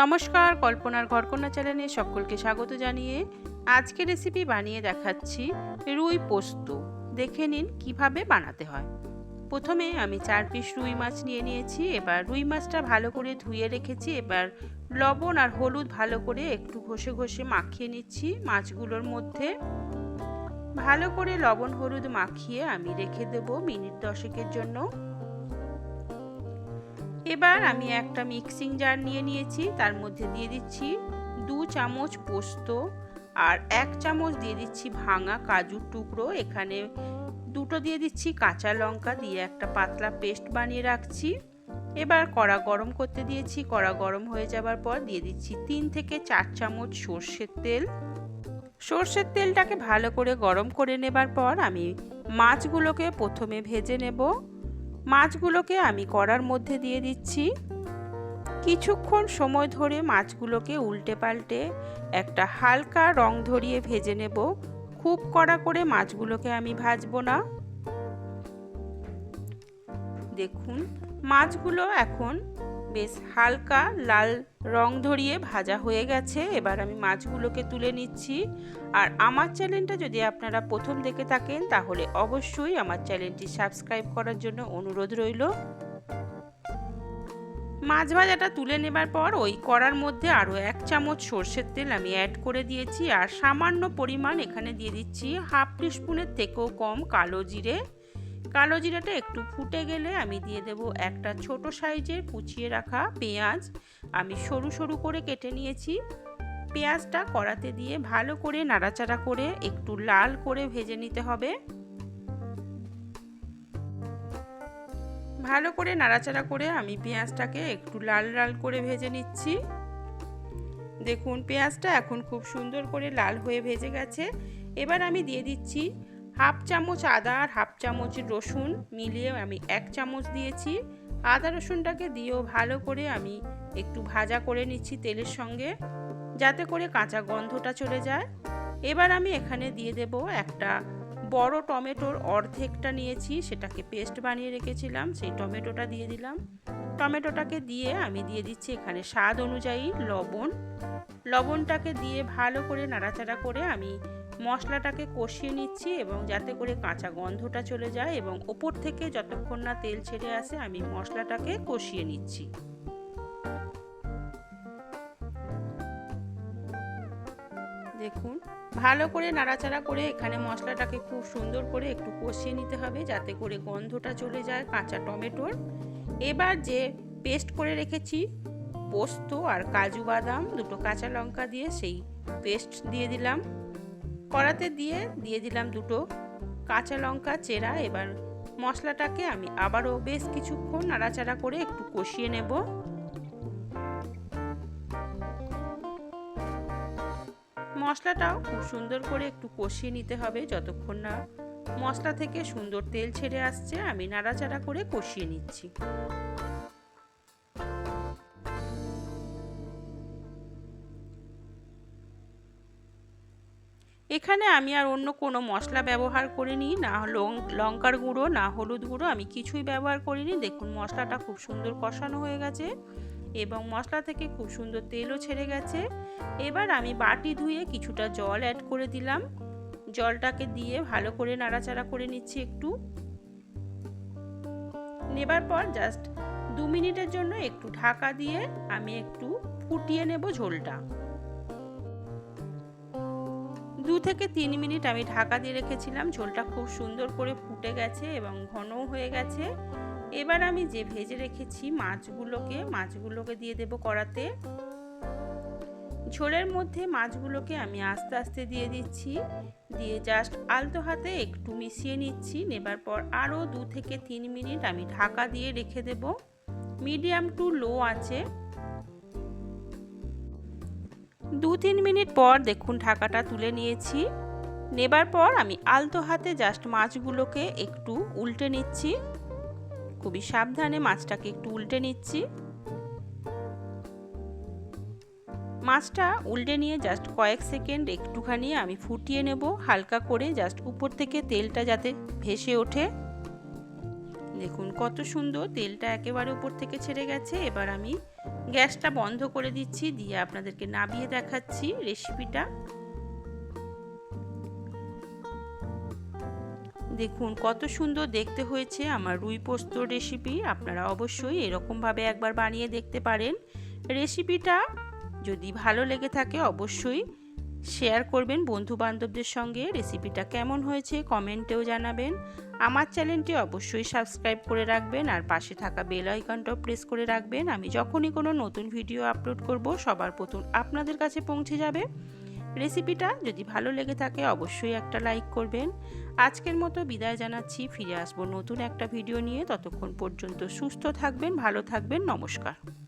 নমস্কার, কল্পনার ঘরকন্যা চ্যানেলে সকলকে স্বাগত জানিয়ে আজকে রেসিপি বানিয়ে দেখাচ্ছি রুই পোস্ত। দেখে নিন কীভাবে বানাতে হয়। প্রথমে আমি চার পিস রুই মাছ নিয়ে নিয়েছি, এবার রুই মাছটা ভালো করে ধুয়ে রেখেছি, এবার লবণ আর হলুদ ভালো করে একটু ঘষে ঘষে মাখিয়ে নিচ্ছি। মাছগুলোর মধ্যে ভালো করে লবণ হলুদ মাখিয়ে আমি রেখে দেব মিনিট দশেকের জন্য। এবার আমি একটা মিক্সিং জার নিয়ে নিয়েছি, তার মধ্যে দিয়ে দিচ্ছি দু চামচ পোস্ত আর এক চামচ দিয়ে দিচ্ছি ভাঙা কাজুর টুকরো। এখানে দুটো দিয়ে দিচ্ছি কাঁচা লঙ্কা দিয়ে একটা পাতলা পেস্ট বানিয়ে রাখছি। এবার কড়া গরম করতে দিয়েছি, কড়া গরম হয়ে যাবার পর দিয়ে দিচ্ছি তিন থেকে চার চামচ সর্ষের তেল। সর্ষের তেলটাকে ভালো করে গরম করে নেবার পর আমি মাছগুলোকে প্রথমে ভেজে নেব। মাছগুলোকে আমি কড়ার মধ্যে দিয়ে দিচ্ছি। কিছুক্ষণ সময় ধরে মাছগুলোকে উল্টে পাল্টে একটা হালকা রং ধরিয়ে ভেজে নেব। খুব কড়া করে মাছগুলোকে আমি ভাজবো না। দেখুন, মাছগুলো এখন বেশ হালকা লাল রং ধরিয়ে ভাজা হয়ে গেছে। এবার আমি মাছগুলোকে তুলে নিচ্ছি। আর আমার চ্যানেলটা যদি আপনারা প্রথম দেখে থাকেন, তাহলে অবশ্যই আমার চ্যানেলটি সাবস্ক্রাইব করার জন্য অনুরোধ রইল। মাছ ভাজাটা তুলে নেবার পর ওই কড়ার মধ্যে আরও এক চামচ সর্ষের তেল আমি অ্যাড করে দিয়েছি। আর সামান্য পরিমাণ এখানে দিয়ে দিচ্ছি হাফ টিস্পুনের থেকেও কম কালো জিরে। কালো জিরাটা একটু ফুটে গেলে আমি দিয়ে দেব একটা ছোট সাইজের কুচিয়ে রাখা পেঁয়াজ। আমি সরু সরু করে কেটে নিয়েছি। পেঁয়াজটা কড়াতে দিয়ে ভালো করে নাড়াচাড়া করে একটু লাল করে ভেজে নিতে হবে। ভালো করে নাড়াচাড়া করে আমি পেঁয়াজটাকে একটু লাল লাল করে ভেজে নিচ্ছি। দেখুন, পেঁয়াজটা এখন খুব সুন্দর করে লাল হয়ে ভেজে গেছে। এবার আমি দিয়ে দিচ্ছি হাফ চামচ আদা আর হাফ চামচ রসুন মিলিয়ে আমি এক চামচ দিয়েছি। আদা রসুনটাকে দিয়েও ভালো করে আমি একটু ভাজা করে নিচ্ছি তেলের সঙ্গে, যাতে করে কাঁচা গন্ধটা চলে যায়। এবার আমি এখানে দিয়ে দেব একটা বড় টমেটোর অর্ধেকটা নিয়েছি, সেটাকে পেস্ট বানিয়ে রেখেছিলাম, সেই টমেটোটা দিয়ে দিলাম। টমেটোটাকে দিয়ে আমি দিয়ে দিচ্ছি এখানে স্বাদ অনুযায়ী লবণ। লবণটাকে দিয়ে ভালো করে নাড়াচাড়া করে আমি মশলাটাকে কষিয়ে নিচ্ছি এবং যাতে করে কাঁচা গন্ধটা চলে যায় এবং ওপর থেকে যতক্ষণ না তেল ছেড়ে আসে আমি মশলাটাকে কষিয়ে নিচ্ছি। দেখুন, ভালো করে নাড়াচাড়া করে এখানে মশলাটাকে খুব সুন্দর করে একটু কষিয়ে নিতে হবে যাতে করে গন্ধটা চলে যায় কাঁচা টমেটোর। এবার যে পেস্ট করে রেখেছি, পোস্ত আর কাজু বাদাম, দুটো কাঁচা লঙ্কা দিয়ে সেই পেস্ট দিয়ে দিলাম। কড়াতে দিয়ে দিয়ে দিলাম দুটো কাঁচা লঙ্কা, চেরা, এবার মশলাটাকে আমি আবারও বেশ কিছুক্ষণ নাড়াচাড়া করে একটু কষিয়ে নেব। মশলাটাও খুব সুন্দর করে একটু কষিয়ে নিতে হবে যতক্ষণ না মশলা থেকে সুন্দর তেল ছেড়ে আসছে, আমি নাড়াচাড়া করে কষিয়ে নিচ্ছি। এখানে আমি আর অন্য কোনো মশলা ব্যবহার করিনি, না লঙ্কার গুঁড়ো, না হলুদ গুঁড়ো, আমি কিছুই ব্যবহার করিনি। দেখুন মশলাটা খুব সুন্দর কষানো হয়ে গেছে এবং মশলা থেকে খুব সুন্দর তেলও ছেড়ে গেছে। এবার আমি বাটি ধুয়ে কিছুটা জল অ্যাড করে দিলাম। জলটাকে দিয়ে ভালো করে নাড়াচাড়া করে নিচ্ছি একটু। নেবার পর জাস্ট দু মিনিটের জন্য একটু ঢাকা দিয়ে আমি একটু ফুটিয়ে নেব ঝোলটা। দু থেকে তিন মিনিট আমি ঢাকা দিয়ে রেখেছিলাম। ঝোলটা খুব সুন্দর করে ফুটে গেছে এবং ঘনও হয়ে গেছে। এবার আমি যে ভেজে রেখেছি মাছগুলোকে মাছগুলোকে দিয়ে দেব কড়াতে। ঝোলের মধ্যে মাছগুলোকে আমি আস্তে আস্তে দিয়ে দিচ্ছি। দিয়ে জাস্ট আলতো হাতে একটু মিশিয়ে নিচ্ছি। নেবার পর আরও দু থেকে তিন মিনিট আমি ঢাকা দিয়ে রেখে দেব। মিডিয়াম টু লো আছে। দু তিন মিনিট পর দেখুন ঢাকাটা তুলে নিয়েছি। নেবার পর আমি আলতো হাতে জাস্ট মাছগুলোকে একটু উল্টে নিচ্ছি। খুবই সাবধানে মাছটাকে একটু উল্টে নিচ্ছি। মাছটা উল্টে নিয়ে জাস্ট কয়েক সেকেন্ড একটুখানি আমি ফুটিয়ে নেব। হালকা করে জাস্ট উপর থেকে তেলটা যাতে ভেসে ওঠে। দেখুন, কত সুন্দর তেলটা একেবারে উপর থেকে ছেড়ে গেছে। এবার আমি গ্যাসটা বন্ধ করে দিচ্ছি, দিয়ে আপনাদেরকে নাবিয়ে দেখাচ্ছি রেসিপিটা। দেখুন, কত সুন্দর দেখতে হয়েছে আমার রুই পোস্ত রেসিপি। আপনারা অবশ্যই এরকমভাবে একবার বানিয়ে দেখতে পারেন। রেসিপিটা যদি ভালো লেগে থাকে, অবশ্যই শেয়ার করবেন বন্ধু বান্ধবদের সঙ্গে। রেসিপিটা কেমন হয়েছে কমেন্টেও জানাবেন। আমার চ্যানেলটি অবশ্যই সাবস্ক্রাইব করে রাখবেন আর পাশে থাকা বেল আইকনটাও প্রেস করে রাখবেন। আমি যখনই কোনো নতুন ভিডিও আপলোড করব, সবার প্রথম আপনাদের কাছে পৌঁছে যাবে। রেসিপিটা যদি ভালো লেগে থাকে, অবশ্যই একটা লাইক করবেন। আজকের মতো বিদায় জানাচ্ছি। ফিরে আসব নতুন একটা ভিডিও নিয়ে। ততক্ষণ পর্যন্ত সুস্থ থাকবেন, ভালো থাকবেন। নমস্কার।